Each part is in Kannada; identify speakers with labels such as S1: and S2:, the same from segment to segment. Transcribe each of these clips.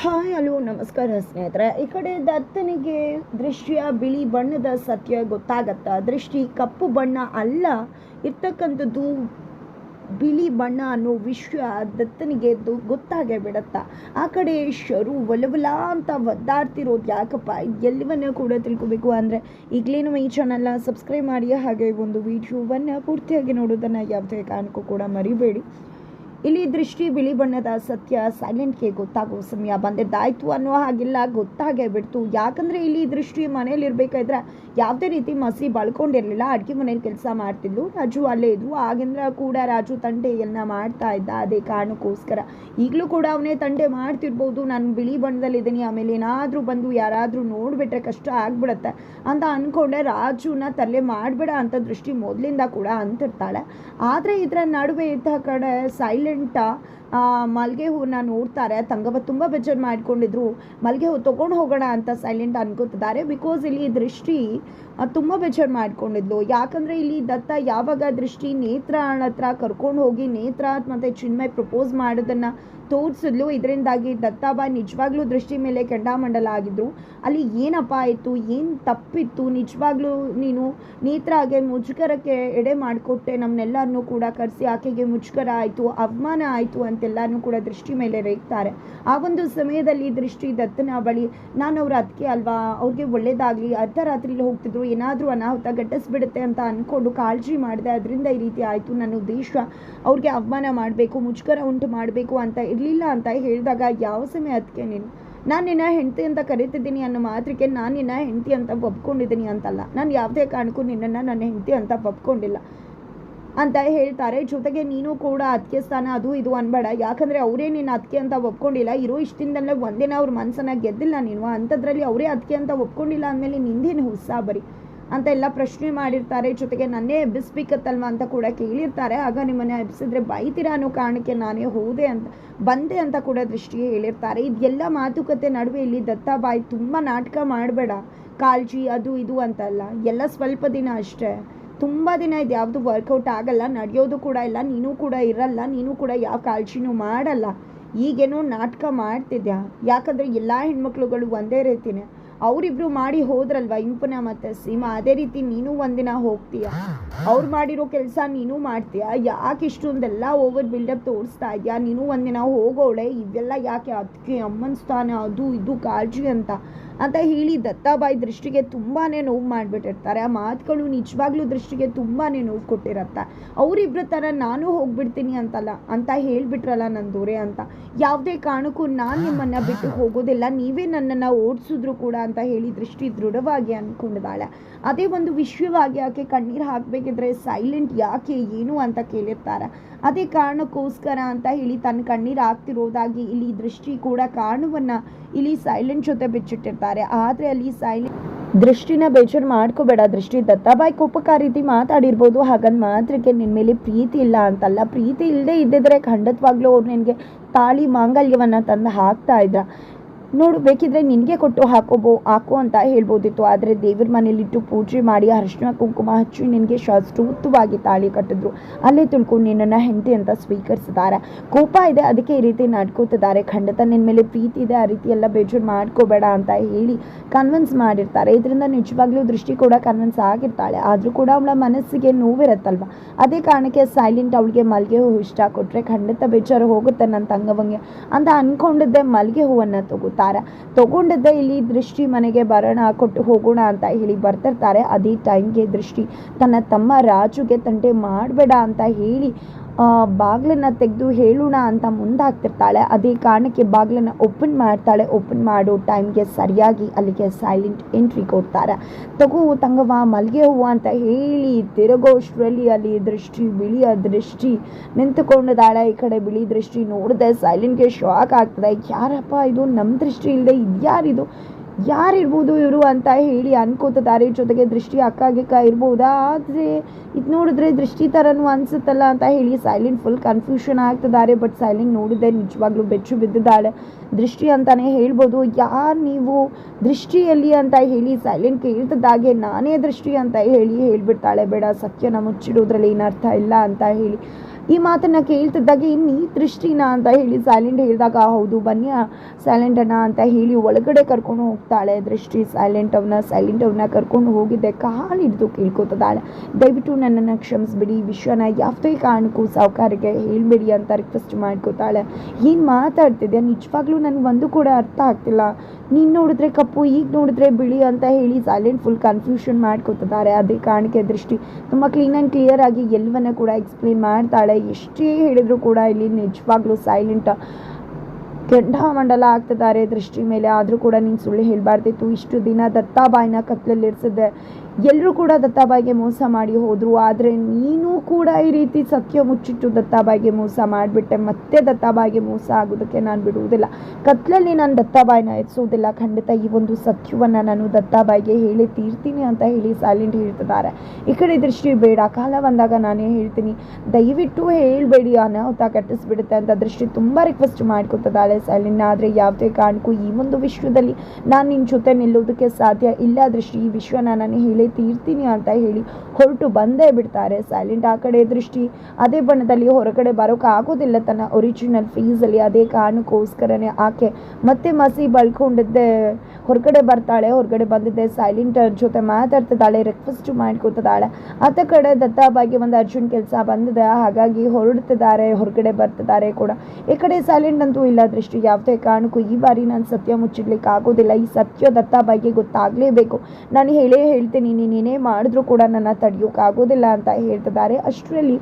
S1: ಹಾಯ್, ಹಲೋ, ನಮಸ್ಕಾರ ಸ್ನೇಹಿತರೆ. ಈ ಕಡೆ ದತ್ತನಿಗೆ ದೃಶ್ಯ, ಬಿಳಿ ಬಣ್ಣದ ಸತ್ಯ ಗೊತ್ತಾಗತ್ತಾ? ದೃಷ್ಟಿ ಕಪ್ಪು ಬಣ್ಣ ಅಲ್ಲ, ಇರ್ತಕ್ಕಂಥದ್ದು ಬಿಳಿ ಬಣ್ಣ ಅನ್ನೋ ವಿಷಯ ದತ್ತನಿಗೆ ಗೊತ್ತಾಗೇ ಬಿಡತ್ತ? ಆ ಕಡೆ ಶರು ಒಲವಲ ಅಂತ ಒದ್ದಾಡ್ತಿರೋದು ಯಾಕಪ್ಪ? ಎಲ್ಲವನ್ನ ಕೂಡ ತಿಳ್ಕೊಬೇಕು ಅಂದರೆ ಈಗಲೇ ನಮ್ಮ ಈ ಚಾನಲ್ನ ಸಬ್ಸ್ಕ್ರೈಬ್ ಮಾಡಿ, ಹಾಗೆ ಒಂದು ವಿಡಿಯೋವನ್ನು ಪೂರ್ತಿಯಾಗಿ ನೋಡೋದನ್ನು ಯಾವುದೇ ಕಾರಣಕ್ಕೂ ಕೂಡ ಮರಿಬೇಡಿ. ಇಲ್ಲಿ ದೃಷ್ಟಿ ಬಿಳಿ ಬಣ್ಣದ ಸತ್ಯ ಸೈಲೆಂಟ್ಗೆ ಗೊತ್ತಾಗೋ ಸಮಯ ಬಂದಿದ್ದಾಯ್ತು ಅನ್ನೋ ಹಾಗಿಲ್ಲ ಗೊತ್ತಾಗೇ ಬಿಡ್ತು. ಯಾಕಂದ್ರೆ ಇಲ್ಲಿ ದೃಷ್ಟಿ ಮನೇಲಿ ಇರ್ಬೇಕಾದ್ರೆ ಯಾವುದೇ ರೀತಿ ಮಸಿ ಬಳ್ಕೊಂಡಿರಲಿಲ್ಲ, ಅಡುಗೆ ಮನೇಲಿ ಕೆಲಸ ಮಾಡ್ತಿದ್ಲು. ರಾಜು ಅಲ್ಲೇ ಇದ್ವು ಆಗಿಂದ ಕೂಡ ರಾಜು ತಂಟೆ ಎಲ್ಲ ಮಾಡ್ತಾ ಇದ್ದ ಅದೇ ಕಾರಣಕ್ಕೋಸ್ಕರ. ಈಗಲೂ ಕೂಡ ಅವನೇ ತಂಡೆ ಮಾಡ್ತಿರ್ಬೋದು. ನಾನು ಬಿಳಿ ಬಣ್ಣದಲ್ಲಿದ್ದೀನಿ ಆಮೇಲೆ ಏನಾದರೂ ಬಂದು ಯಾರಾದರೂ ನೋಡಿಬಿಟ್ರೆ ಕಷ್ಟ ಆಗ್ಬಿಡತ್ತೆ ಅಂತ ಅಂದ್ಕೊಂಡೆ ರಾಜುನ ತಲೆ ಮಾಡಬೇಡ ಅಂತ ದೃಷ್ಟಿ ಮೊದಲಿಂದ ಕೂಡ ಅಂತಿರ್ತಾಳೆ. ಆದರೆ ಇದರ ನಡುವೆ ಇದ್ದ ಕಡೆ ಸೈಲೆಂಟ ಮಲ್ಲಿಗೆ ಹೂವನ್ನ ನೋಡ್ತಾರೆ. ತಂಗವ ತುಂಬ ಬೇಜಾರು ಮಾಡ್ಕೊಂಡಿದ್ರು. ಮಲ್ಲಿಗೆ ಹೂ ತೊಗೊಂಡು ಹೋಗೋಣ ಅಂತ ಸೈಲೆಂಟ್ ಅನ್ಕೋತಿದ್ದಾರೆ. ಬಿಕಾಸ್ ಇಲ್ಲಿ ದೃಷ್ಟಿ ತುಂಬ ಬೇಜಾರು ಮಾಡ್ಕೊಂಡಿದ್ಲು. ಯಾಕಂದರೆ ಇಲ್ಲಿ ದತ್ತ ಯಾವಾಗ ದೃಷ್ಟಿ ನೇತ್ರ ಹತ್ರ ಕರ್ಕೊಂಡು ಹೋಗಿ ನೇತ್ರ ಮತ್ತು ಚಿನ್ಮಯ್ ಪ್ರಪೋಸ್ ಮಾಡೋದನ್ನು ತೋರಿಸಿದ್ಲು. ಇದರಿಂದಾಗಿ ದತ್ತಾಬಾಯಿ ನಿಜವಾಗ್ಲೂ ದೃಷ್ಟಿ ಮೇಲೆ ಕೆಂಡಾಮಂಡಲ ಆಗಿದ್ರು. ಅಲ್ಲಿ ಏನಪ್ಪ ಆಯಿತು? ಏನು ತಪ್ಪಿತ್ತು? ನಿಜವಾಗ್ಲೂ ನೀನು ನೇತ್ರಾಗೆ ಮುಜುಗರಕ್ಕೆ ಎಡೆ ಮಾಡಿಕೊಟ್ಟೆ. ನಮ್ಮನ್ನೆಲ್ಲರನ್ನೂ ಕೂಡ ಕರೆಸಿ ಆಕೆಗೆ ಮುಜುಗರ ಆಯಿತು, ಅವಮಾನ ಆಯಿತು ಅಂತೆಲ್ಲನೂ ಕೂಡ ದೃಷ್ಟಿ ಮೇಲೆ ರೇಗ್ತಾರೆ. ಆ ಒಂದು ಸಮಯದಲ್ಲಿ ದೃಷ್ಟಿ ದತ್ತನ ಬಳಿ ನಾನು ಅವ್ರ ಅದಕ್ಕೆ ಅಲ್ವಾ, ಅವ್ರಿಗೆ ಒಳ್ಳೇದಾಗಲಿ, ಅರ್ಧರಾತ್ರಿಲಿ ಹೋಗ್ತಿದ್ರು, ಏನಾದರೂ ಅನಾಹುತ ಗಟ್ಟಿಸ್ಬಿಡುತ್ತೆ ಅಂತ ಅಂದ್ಕೊಂಡು ಕಾಳಜಿ ಮಾಡಿದೆ. ಅದರಿಂದ ಈ ರೀತಿ ಆಯಿತು. ನನ್ನ ಉದ್ದೇಶ ಅವ್ರಿಗೆ ಅವಮಾನ ಮಾಡಬೇಕು, ಮುಜುಗರ ಉಂಟು ಮಾಡಬೇಕು ಅಂತ ಇರಲಿಲ್ಲ ಅಂತ ಹೇಳಿದಾಗ, ಯಾವ ಸಮಯ ಅದಕ್ಕೆ ನೀನು? ನಾನು ನಿನ್ನ ಹೆಂಡತಿ ಅಂತ ಕರಿತಿದ್ದೀನಿ ಅನ್ನೋ ಮಾತ್ರಕ್ಕೆ ನಾನು ನಿನ್ನ ಹೆಂಡತಿ ಅಂತ ಒಪ್ಕೊಂಡಿದ್ದೀನಿ ಅಂತಲ್ಲ. ನಾನು ಯಾವುದೇ ಕಾರಣಕ್ಕೂ ನಿನ್ನನ್ನು ನನ್ನ ಹೆಂಡತಿ ಅಂತ ಒಪ್ಕೊಂಡಿಲ್ಲ ಅಂತ ಹೇಳ್ತಾರೆ. ಜೊತೆಗೆ ನೀನು ಕೂಡ ಅದಕ್ಕೆ ಸ್ಥಾನ, ಅದು ಇದು ಅನ್ಬೇಡ. ಯಾಕಂದರೆ ಅವರೇ ನೀನು ಅದಕ್ಕೆ ಅಂತ ಒಪ್ಕೊಂಡಿಲ್ಲ ಇರೋ ಇಷ್ಟಿಂದಲೇ ಒಂದಿನ ಅವ್ರ ಮನಸ್ಸನ್ನು ಗೆದ್ದಿಲ್ಲ ನೀನು. ಅಂಥದ್ರಲ್ಲಿ ಅವರೇ ಅದಕ್ಕೆ ಅಂತ ಒಪ್ಕೊಂಡಿಲ್ಲ ಅಂದಮೇಲೆ ನಿಂದೇನು ಹುಸ್ಸಾ ಬರಿ ಅಂತ ಎಲ್ಲ ಪ್ರಶ್ನೆ ಮಾಡಿರ್ತಾರೆ. ಜೊತೆಗೆ ನನ್ನೇ ಎಬ್ಬಿಸ್ಬೇಕತ್ತಲ್ವ ಅಂತ ಕೂಡ ಕೇಳಿರ್ತಾರೆ. ಆಗ ನಿಮ್ಮನ್ನು ಎಬ್ಬಿಸಿದ್ರೆ ಬೈತೀರಾ ಅನ್ನೋ ಕಾರಣಕ್ಕೆ ನಾನೇ ಹೋದೆ ಅಂತ, ಬಂದೆ ಅಂತ ಕೂಡ ದೃಷ್ಟಿಗೆ ಹೇಳಿರ್ತಾರೆ. ಇದೆಲ್ಲ ಮಾತುಕತೆ ನಡುವೆ ಇಲ್ಲಿ ದತ್ತಾಬಾಯಿ ತುಂಬ ನಾಟಕ ಮಾಡಬೇಡ. ಕಾಳಜಿ ಅದು ಇದು ಅಂತಲ್ಲ. ಎಲ್ಲ ಸ್ವಲ್ಪ ದಿನ ಅಷ್ಟೇ. ತುಂಬ ದಿನ ಇದು ಯಾವುದು ವರ್ಕೌಟ್ ಆಗಲ್ಲ. ನಡೆಯೋದು ಕೂಡ ಇಲ್ಲ. ನೀನು ಕೂಡ ಇರಲ್ಲ. ನೀನು ಕೂಡ ಯಾವ ಕಾಳಜಿನೂ ಮಾಡಲ್ಲ. ಈಗೇನೋ ನಾಟಕ ಮಾಡ್ತಿದ್ಯಾ? ಯಾಕಂದರೆ ಎಲ್ಲ ಹೆಣ್ಮಕ್ಳುಗಳು ಒಂದೇ ರೀತಿನೇ. ಅವರಿಬ್ರು ಮಾಡಿ ಹೋದ್ರಲ್ವ? ಇಂಪನ ಮತ್ತು ಸೀಮಾ, ಅದೇ ರೀತಿ ನೀನು ಒಂದಿನ ಹೋಗ್ತೀಯ? ಅವ್ರು ಮಾಡಿರೋ ಕೆಲಸ ನೀನು ಮಾಡ್ತೀಯ? ಯಾಕೆ ಇಷ್ಟೊಂದೆಲ್ಲ ಓವರ್ ಬಿಲ್ಡಪ್ ತೋರಿಸ್ತಾ ಇದೆಯಾ? ನೀನು ಒಂದಿನ ಹೋಗೋಳೆ, ಇವೆಲ್ಲ ಯಾಕೆ ಅದಕ್ಕೆ ಅಮ್ಮನ ಸ್ಥಾನ, ಅದು ಇದು ಕಾಳಜಿ ಅಂತ? ಅಂತ ಹೇಳಿ ದತ್ತಾಬಾಯಿ ದೃಷ್ಟಿಗೆ ತುಂಬಾ ನೋವು ಮಾಡಿಬಿಟ್ಟಿರ್ತಾರೆ. ಆ ಮಾತುಗಳು ನಿಜವಾಗ್ಲೂ ದೃಷ್ಟಿಗೆ ತುಂಬಾ ನೋವು ಕೊಟ್ಟಿರತ್ತೆ. ಅವರಿಬ್ಬರ ಥರ ನಾನು ಹೋಗ್ಬಿಡ್ತೀನಿ ಅಂತಲ್ಲ, ಅಂತ ಹೇಳಿಬಿಟ್ರಲ್ಲ ನನ್ನ ದೂರೆ ಅಂತ. ಯಾವುದೇ ಕಾರಣಕ್ಕೂ ನಾನು ನಿಮ್ಮನ್ನು ಬಿಟ್ಟು ಹೋಗೋದಿಲ್ಲ. ನೀವೇ ನನ್ನನ್ನು ಓಡಿಸಿದ್ರು ಕೂಡ ಅಂತ ಹೇಳಿ ದೃಷ್ಟಿ ದೃಢವಾಗಿ ಅಂದ್ಕೊಂಡಿದ್ದಾಳೆ ಅದೇ ಒಂದು ವಿಶ್ವವಾಗಿ ಆಕೆ ಕಣ್ಣೀರು ಹಾಕಬೇಕಿದ್ರೆ ಸೈಲೆಂಟ್ ಯಾಕೆ, ಏನು ಅಂತ ಕೇಳಿರ್ತಾರೆ. ಅದೇ ಕಾರಣಕ್ಕೋಸ್ಕರ ಅಂತ ಹೇಳಿ ತನ್ನ ಕಣ್ಣೀರು ಹಾಕ್ತಿರೋದಾಗಿ ಇಲ್ಲಿ ದೃಷ್ಟಿ ಕೂಡ ಕಾರಣವನ್ನು ಇಲ್ಲಿ ಸೈಲೆಂಟ್ ಜೊತೆ ಬಿಚ್ಚಿಟ್ಟಿರ್ತಾರೆ. ಆದರೆ ಅಲ್ಲಿ ಸೈಲೆಂಟ್ ದೃಷ್ಟಿನ ಬೇಜಾರು ಮಾಡ್ಕೋಬೇಡ. ದೃಷ್ಟಿ ದತ್ತಾಬಾಯಿ ಕೋಪಕಾರ ರೀತಿ ಮಾತಾಡಿರ್ಬೋದು. ಹಾಗಂದ್ ಮಾತ್ರಕ್ಕೆ ನಿನ್ನ ಮೇಲೆ ಪ್ರೀತಿ ಇಲ್ಲ ಅಂತಲ್ಲ. ಪ್ರೀತಿ ಇಲ್ಲದೆ ಇದ್ದಿದ್ರೆ ಖಂಡಿತವಾಗ್ಲೂ ಅವ್ರು ನಿನಗೆ ತಾಳಿ ಮಾಂಗಲ್ಯವನ್ನು ತಂದು ಹಾಕ್ತಾ ಇದ್ರ. ನೋಡು, ಬೇಕಿದ್ರೆ ನಿನಗೆ ಕೊಟ್ಟು ಹಾಕೋಬೋ, ಹಾಕು ಅಂತ ಹೇಳ್ಬೋದಿತ್ತು. ಆದರೆ ದೇವ್ರ ಮನೇಲಿಟ್ಟು ಪೂಜೆ ಮಾಡಿ ಅರಿಶಿನ ಕುಂಕುಮ ಹಚ್ಚಿ ನಿನಗೆ ಶಾಸ್ತ್ರೋತ್ತವಾಗಿ ತಾಳಿ ಕಟ್ಟಿದ್ರು. ಅಲ್ಲೇ ತಿಳ್ಕೊಂಡು ನಿನ್ನನ್ನು ಹೆಂಡತಿ ಅಂತ ಸ್ವೀಕರಿಸಿದ್ದಾರೆ ಕೋಪ ಇದೆ, ಅದಕ್ಕೆ ಈ ರೀತಿ ನಡ್ಕೋತಿದ್ದಾರೆ. ಖಂಡಿತ ನಿನ್ನ ಮೇಲೆ ಪ್ರೀತಿ ಇದೆ, ಆ ರೀತಿ ಎಲ್ಲ ಬೇಜಾರು ಮಾಡ್ಕೋಬೇಡ ಅಂತ ಹೇಳಿ ಕನ್ವಿನ್ಸ್ ಮಾಡಿರ್ತಾರೆ. ಇದರಿಂದ ನಿಜವಾಗ್ಲೂ ದೃಷ್ಟಿ ಕೂಡ ಕನ್ವಿನ್ಸ್ ಆಗಿರ್ತಾಳೆ. ಆದರೂ ಕೂಡ ಅವಳ ಮನಸ್ಸಿಗೆ ನೋವಿರುತ್ತಲ್ವ? ಅದೇ ಕಾರಣಕ್ಕೆ ಸೈಲೆಂಟ್ ಅವಳಿಗೆ ಮಲ್ಲಿಗೆ ಹೂವು ಇಷ್ಟ. ಕೊಟ್ಟರೆ ಖಂಡಿತ ಬೇಜಾರು ಹೋಗುತ್ತೆ ನನ್ನ ತಂಗವಂಗೆ. ಅಂತ ಅಂದ್ಕೊಂಡಿದ್ದೆ ಮಲ್ಲಿಗೆ ಹೂವನ್ನು ತಗೋತಾರೆ ತಗೊಂಡಿದ್ದೆ ಇಲ್ಲಿ ದೃಷ್ಟಿ ಮನೆಗೆ ಬರೋಣ, ಕೊಟ್ಟು ಹೋಗೋಣ ಅಂತ ಹೇಳಿ ಬರ್ತಿರ್ತಾರೆ. ಅದೇ ಟೈಮ್ಗೆ ದೃಷ್ಟಿ ತನ್ನ ತಮ್ಮ ರಾಜುಗೆ ತಂಟೆ ಮಾಡಬೇಡ ಅಂತ ಹೇಳಿ ಬಾಗಿಲನ್ನು ತೆಗೆದು ಹೇಳೋಣ ಅಂತ ಮುಂದಾಗ್ತಿರ್ತಾಳೆ. ಅದೇ ಕಾರಣಕ್ಕೆ ಬಾಗಿಲನ್ನು ಓಪನ್ ಮಾಡ್ತಾಳೆ. ಓಪನ್ ಮಾಡೋ ಟೈಮ್ಗೆ ಸರಿಯಾಗಿ ಅಲ್ಲಿಗೆ ಸೈಲೆಂಟ್ ಎಂಟ್ರಿ ಕೊಡ್ತಾರೆ. ತಗೋ ತಂಗವ ಮಲ್ಲಿಗೆ ಹೂವು ಅಂತ ಹೇಳಿ ತಿರುಗೋಷ್ಟರಲ್ಲಿ ಅಲ್ಲಿ ದೃಷ್ಟಿ ಬಿಳಿಯ ದೃಷ್ಟಿ ನಿಂತುಕೊಂಡಿದ್ದಾಳೆ. ಈ ಕಡೆ ಬಿಳಿ ದೃಷ್ಟಿ ನೋಡಿದೆ ಸೈಲೆಂಟ್ಗೆ ಶಾಕ್ ಆಗ್ತದೆ. ಯಾರಪ್ಪ ಇದು? ನಮ್ಮ ದೃಷ್ಟಿ ಇಲ್ಲದೆ ಇದ್ಯಾರಿದು? ಯಾರಿರ್ಬೋದು ಇವರು ಅಂತ ಹೇಳಿ ಅನ್ಕೋತಿದ್ದಾರೆ ಜೊತೆಗೆ ದೃಷ್ಟಿ ಅಕ್ಕ ಗಿಕ್ಕ ಇರ್ಬೋದಾ? ಆದರೆ ಇದು ನೋಡಿದ್ರೆ ದೃಷ್ಟಿ ಥರನೂ ಅನ್ಸುತ್ತಲ್ಲ ಅಂತ ಹೇಳಿ ಸೈಲೆಂಟ್ ಫುಲ್ ಕನ್ಫ್ಯೂಷನ್ ಆಗ್ತಿದ್ದಾರೆ ಬಟ್ ಸೈಲೆಂಟ್ ನೋಡಿದೆ ನಿಜವಾಗ್ಲೂ ಬೆಚ್ಚು ಬಿದ್ದಿದ್ದಾಳೆ. ದೃಷ್ಟಿ ಅಂತಲೇ ಹೇಳ್ಬೋದು. ಯಾರು ನೀವು ದೃಷ್ಟಿಯಲ್ಲಿ ಅಂತ ಹೇಳಿ ಸೈಲೆಂಟ್ ಕೇಳ್ತಿದ್ದಾಗೆ ನಾನೇ ದೃಷ್ಟಿ ಅಂತ ಹೇಳಿ ಹೇಳ್ಬಿಡ್ತಾಳೆ. ಬೇಡ, ಸತ್ಯನ ಮುಚ್ಚಿಡೋದ್ರಲ್ಲಿ ಏನರ್ಥ ಇಲ್ಲ ಅಂತ ಹೇಳಿ. ಈ ಮಾತನ್ನು ಕೇಳ್ತಿದ್ದಾಗ ಇನ್ನು ಈ ದೃಷ್ಟಿನ ಅಂತ ಹೇಳಿ ಸೈಲೆಂಟ್ ಹೇಳಿದಾಗ, ಹೌದು ಬನ್ನಿ ಅಣ್ಣ ಅಂತ ಹೇಳಿ ಒಳಗಡೆ ಕರ್ಕೊಂಡು ಹೋಗ್ತಾಳೆ. ದೃಷ್ಟಿ ಸೈಲೆಂಟ್ ಅವನ್ನ ಸೈಲೆಂಟ್ ಅವನ್ನ ಕರ್ಕೊಂಡು ಹೋಗಿದ್ದೆ. ಕಾಲು ಹಿಡಿದು ಕೇಳ್ಕೊತದಾಳೆ. ದಯವಿಟ್ಟು ನನ್ನನ್ನು ಕ್ಷಮಿಸ್ಬಿಡಿ. ವಿಶ್ವನ ಯಾವುದೇ ಕಾರಣಕ್ಕೂ ಸಾವುಕಾರಿಗೆ ಹೇಳಬೇಡಿ ಅಂತ ರಿಕ್ವೆಸ್ಟ್ ಮಾಡ್ಕೋತಾಳೆ. ಏನು ಮಾತಾಡ್ತಿದ್ದೆ ನಿಜವಾಗ್ಲೂ ನನಗೆ ಒಂದು ಕೂಡ ಅರ್ಥ ಆಗ್ತಿಲ್ಲ. ನೀನು ನೋಡಿದ್ರೆ ಕಪ್ಪು, ಈಗ ನೋಡಿದ್ರೆ ಬಿಳಿ ಅಂತ ಹೇಳಿ ಸೈಲೆಂಟ್ ಫುಲ್ ಕನ್ಫ್ಯೂಷನ್ ಮಾಡ್ಕೋತಿದ್ದಾರೆ ಅದೇ ಕಾರಣಕ್ಕೆ ದೃಷ್ಟಿ ತುಂಬ ಕ್ಲೀನ್ ಆ್ಯಂಡ್ ಕ್ಲಿಯರ್ ಆಗಿ ಎಲ್ಲವನ್ನ ಕೂಡ ಎಕ್ಸ್ಪ್ಲೇನ್ ಮಾಡ್ತಾಳೆ. ಎಷ್ಟೇ ಹೇಳಿದ್ರು ಕೂಡ ಇಲ್ಲಿ ನಿಜವಾಗ್ಲೂ ಸೈಲೆಂಟ್ ಕೆಂಡಾಮಂಡಲ ಆಗ್ತಿದ್ದಾರೆ. ದೃಷ್ಟಿ ಮೇಲೆ ಆದರೂ ಕೂಡ ನೀನು ಸುಳ್ಳು ಹೇಳಬಾರ್ದಿತ್ತು. ಇಷ್ಟು ದಿನ ದತ್ತಾಬಾಯಿನ ಕತ್ಲಲ್ಲಿರಿಸಿದ್ದೆ. ಎಲ್ಲರೂ ಕೂಡ ದತ್ತಾಬಾಯಿಗೆ ಮೋಸ ಮಾಡಿ ಹೋದರು. ಆದರೆ ನೀನು ಕೂಡ ಈ ರೀತಿ ಸತ್ಯ ಮುಚ್ಚಿಟ್ಟು ದತ್ತಾಬಾಯಿಗೆ ಮೋಸ ಮಾಡಿಬಿಟ್ಟೆ. ಮತ್ತೆ ದತ್ತಾಬಾಯಿಗೆ ಮೋಸ ಆಗೋದಕ್ಕೆ ನಾನು ಬಿಡುವುದಿಲ್ಲ. ಕತ್ಲಲ್ಲಿ ನಾನು ದತ್ತಾಬಾಯಿನ ಎತ್ಸೋದಿಲ್ಲ. ಖಂಡಿತ ಈ ಒಂದು ಸತ್ಯವನ್ನು ನಾನು ದತ್ತಾಬಾಯಿಗೆ ಹೇಳಿ ತೀರ್ತೀನಿ ಅಂತ ಹೇಳಿ ಸೈಲೆಂಟ್ ಹೇಳ್ತಿದ್ದಾರೆ. ಈ ಕಡೆ ದೃಷ್ಟಿ ಬೇಡ. ಕಾಲ ಬಂದಾಗ ನಾನೇ ಹೇಳ್ತೀನಿ. ದಯವಿಟ್ಟು ಹೇಳಬೇಡಿ. ಅನಾಹುತ ಕಟ್ಟಿಸ್ಬಿಡುತ್ತೆ ಅಂತ ದೃಷ್ಟಿ ತುಂಬ ರಿಕ್ವೆಸ್ಟ್ ಮಾಡ್ಕೊತಿದ್ದಾಳೆ ಸೈಲೆಂಟ್ ಆದರೆ ಯಾವುದೇ ಕಾರಣಕ್ಕೂ ಈ ಒಂದು ವಿಶ್ವದಲ್ಲಿ ನಾನು ನಿನ್ನ ಜೊತೆ ನಿಲ್ಲೋದಕ್ಕೆ ಸಾಧ್ಯ ಇಲ್ಲ. ದೃಷ್ಟಿ ಈ ವಿಶ್ವನ ನಾನು ಹೇಳಿ ತೀರ್ತೀನಿ ಅಂತ ಹೇಳಿ ಹೊರಟು ಬಂದೇ ಬಿಡ್ತಾರೆ. ಸೈಲೆಂಟ್ ಆ ಕಡೆ ದೃಷ್ಟಿ, ಅದೇ ಬಣ್ಣದಲ್ಲಿ ಹೊರಗಡೆ ಬರೋಕೆ ಆಗೋದಿಲ್ಲ ತನ್ನ ಒರಿಜಿನಲ್ ಫೀಸಲ್ಲಿ ಅದೇ ಕಾರಣಕ್ಕೋಸ್ಕರನೇ ಆಕೆ ಮತ್ತೆ ಮಸಿ ಬಳ್ಕೊಂಡಿದ್ದೆ. ಹೊರಗಡೆ ಬರ್ತಾಳೆ, ಹೊರಗಡೆ ಬಂದಿದ್ದೆ. ಸೈಲೆಂಟ್ ಜೊತೆ ಮಾತಾಡ್ತಿದ್ದಾಳೆ ರಿಕ್ವೆಸ್ಟ್ ಮಾಡ್ಕೊತಿದ್ದಾಳೆ. ಆತ ಕಡೆ ದತ್ತಾಬಾಗಿ ಒಂದು ಅರ್ಜುನ್ ಕೆಲಸ ಬಂದಿದೆ. ಹಾಗಾಗಿ ಹೊರಡ್ತಿದ್ದಾರೆ, ಹೊರಗಡೆ ಬರ್ತಿದ್ದಾರೆ ಕೂಡ. ಈ ಕಡೆ ಸೈಲೆಂಟ್ ಅಂತೂ ಇಲ್ಲ. ದೃಷ್ಟಿ ಯಾವುದೇ ಕಾರಣಕ್ಕೂ ಈ ಬಾರಿ ನಾನು ಸತ್ಯ ಮುಚ್ಚಿಡ್ಲಿಕ್ಕೆ ಆಗೋದಿಲ್ಲ. ಈ ಸತ್ಯ ದತ್ತಾಬಾಯಿಗೆ ಗೊತ್ತಾಗಲೇಬೇಕು. ನಾನು ಹೇಳೇ ಹೇಳ್ತೀನಿ ನೀನೇನೇ ಮಾಡಿದ್ರೂ ಕೂಡ ನನ್ನ ತಡೆಯೋಕ್ಕಾಗೋದಿಲ್ಲ ಅಂತ ಹೇಳ್ತಿದ್ದಾರೆ. ಅಷ್ಟರಲ್ಲಿ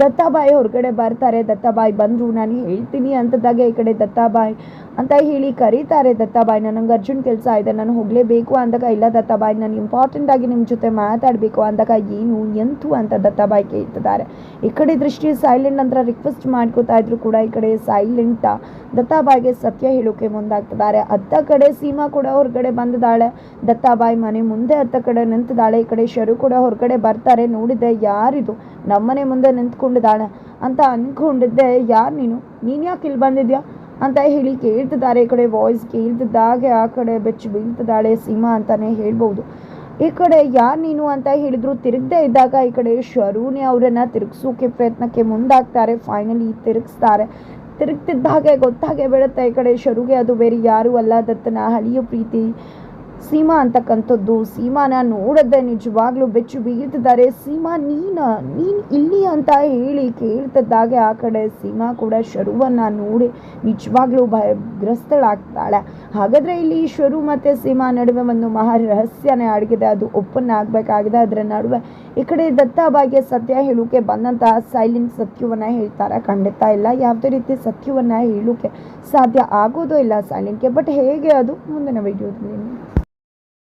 S1: ದತ್ತಾಬಾಯಿ ಹೊರಗಡೆ ಬರ್ತಾರೆ. ದತ್ತಾಬಾಯಿ ಬಂದರು, ನಾನು ಹೇಳ್ತೀನಿ ಅಂತದಾಗೆ ಈ ಕಡೆ ದತ್ತಾಬಾಯಿ ಅಂತ ಹೇಳಿ ಕರೀತಾರೆ. ದತ್ತಾಬಾಯಿ, ನನಗೆ ಅರ್ಜುನ್ ಕೆಲಸ ಇದೆ, ನಾನು ಹೋಗಲೇಬೇಕು ಅಂದಾಗ, ಇಲ್ಲ ದತ್ತಾಬಾಯಿ, ನಾನು ಇಂಪಾರ್ಟೆಂಟ್ ಆಗಿ ನಿಮ್ಮ ಜೊತೆ ಮಾತಾಡಬೇಕು ಅಂದಾಗ, ಏನು, ಎಂತು ಅಂತ ದತ್ತಾಬಾಯಿ ಕೇಳ್ತಿದ್ದಾರೆ. ಈ ಕಡೆ ದೃಷ್ಟಿ ಸೈಲೆಂಟ್ ನಂತರ ರಿಕ್ವೆಸ್ಟ್ ಮಾಡ್ಕೋತಾ ಇದ್ರು ಕೂಡ, ಈ ಕಡೆ ಸೈಲೆಂಟ ದತ್ತಾಬಾಯಿಗೆ ಸತ್ಯ ಹೇಳೋಕೆ ಮುಂದಾಗ್ತಿದ್ದಾರೆ. ಅತ್ತ ಕಡೆ ಸೀಮಾ ಕೂಡ ಹೊರಗಡೆ ಬಂದಿದ್ದಾಳೆ. ದತ್ತಾಬಾಯಿ ಮನೆ ಮುಂದೆ ಅತ್ತ ಕಡೆ ನಿಂತಿದ್ದಾಳೆ. ಈ ಕಡೆ ಶರು ಕೂಡ ಹೊರಗಡೆ ಬರ್ತಾರೆ. ನೋಡಿದ್ದೆ ಯಾರಿದು? ನಮ್ಮನೆ ಮುಂದೆ ನಿಂತ್ಕೊಂಡಿದ್ದಾಳೆ. ಅಂತ ಅಂದ್ಕೊಂಡಿದ್ದೆ ಯಾರು ನೀನು? ನೀನು ಯಾಕೆ ಇಲ್ಲಿ ಬಂದಿದ್ಯಾ? ಅಂತ ಹೇಳಿ ಕೇಳ್ತಿದ್ದಾರೆ. ಈ ಕಡೆ ವಾಯ್ಸ್ ಕೇಳ್ತಿದ್ದಾಗೆ ಆ ಕಡೆ ಬೆಚ್ಚು ಬೀಳ್ತಿದ್ದಾಳೆ ಸೀಮಾ ಅಂತಾನೆ ಹೇಳ್ಬೋದು ಈ ಕಡೆ ಯಾರು ನೀನು ಅಂತ ಹೇಳಿದ್ರು ತಿರುಗದೆ ಇದ್ದಾಗ ಈ ಕಡೆ ಶರೂನಿ ಅವರನ್ನ ತಿರುಗಿಸೋಕೆ ಪ್ರಯತ್ನಕ್ಕೆ ಮುಂದಾಗ್ತಾರೆ. ಫೈನಲಿ ತಿರುಗಿಸ್ತಾರೆ. ತಿರುಗ್ತಿದ್ದ ಹಾಗೆ ಗೊತ್ತಾಗೆ ಬೀಳುತ್ತೆ ಈ ಕಡೆ ಶರುಗೆ. ಅದು ಬೇರೆ ಯಾರು ಅಲ್ಲ ದತ್ತನ. ಹಳಿಯ ಪ್ರೀತಿ. ಸೀಮಾ ಅಂತಕ್ಕಂಥದ್ದು. ಸೀಮಾನ ನೋಡದೆ ನಿಜವಾಗ್ಲೂ ಬೆಚ್ಚು ಬೀಳ್ತಿದ್ದಾರೆ. ಸೀಮಾ, ನೀನ, ನೀನು ಇಲ್ಲಿ ಅಂತ ಹೇಳಿ ಕೇಳ್ತಿದ್ದಾಗೆ ಆ ಕಡೆ ಸೀಮಾ ಕೂಡ ಶರುವನ್ನ ನೋಡಿ ನಿಜವಾಗ್ಲೂ ಭಯಗ್ರಸ್ತಳಾಗ್ತಾಳೆ. ಹಾಗಾದ್ರೆ ಇಲ್ಲಿ ಶರು ಮತ್ತೆ ಸೀಮಾ ನಡುವೆ ಒಂದು ಮಹಾ ರಹಸ್ಯನೇ ಅಡಗಿದೆ. ಅದು ಓಪನ್ ಆಗಬೇಕಾಗಿದೆ. ಅದರ ನಡುವೆ ಈ ಕಡೆ ದತ್ತಾಬಾಯಿಗೆ ಸತ್ಯ ಹೇಳೋಕೆ ಬಂದಂತಹ ಸೈಲೆಂಟ್ ಸತ್ಯವನ್ನ ಹೇಳ್ತಾರೆ. ಖಂಡಿತ ಇಲ್ಲ. ಯಾವುದೇ ರೀತಿ ಸತ್ಯವನ್ನ ಹೇಳೋಕೆ ಸಾಧ್ಯ ಆಗೋದು ಇಲ್ಲ ಸೈಲೆಂಟ್ಗೆ. ಬಟ್ ಹೇಗೆ ಅದು ಮುಂದಿನ ವಿಡಿಯೋದಲ್ಲಿ.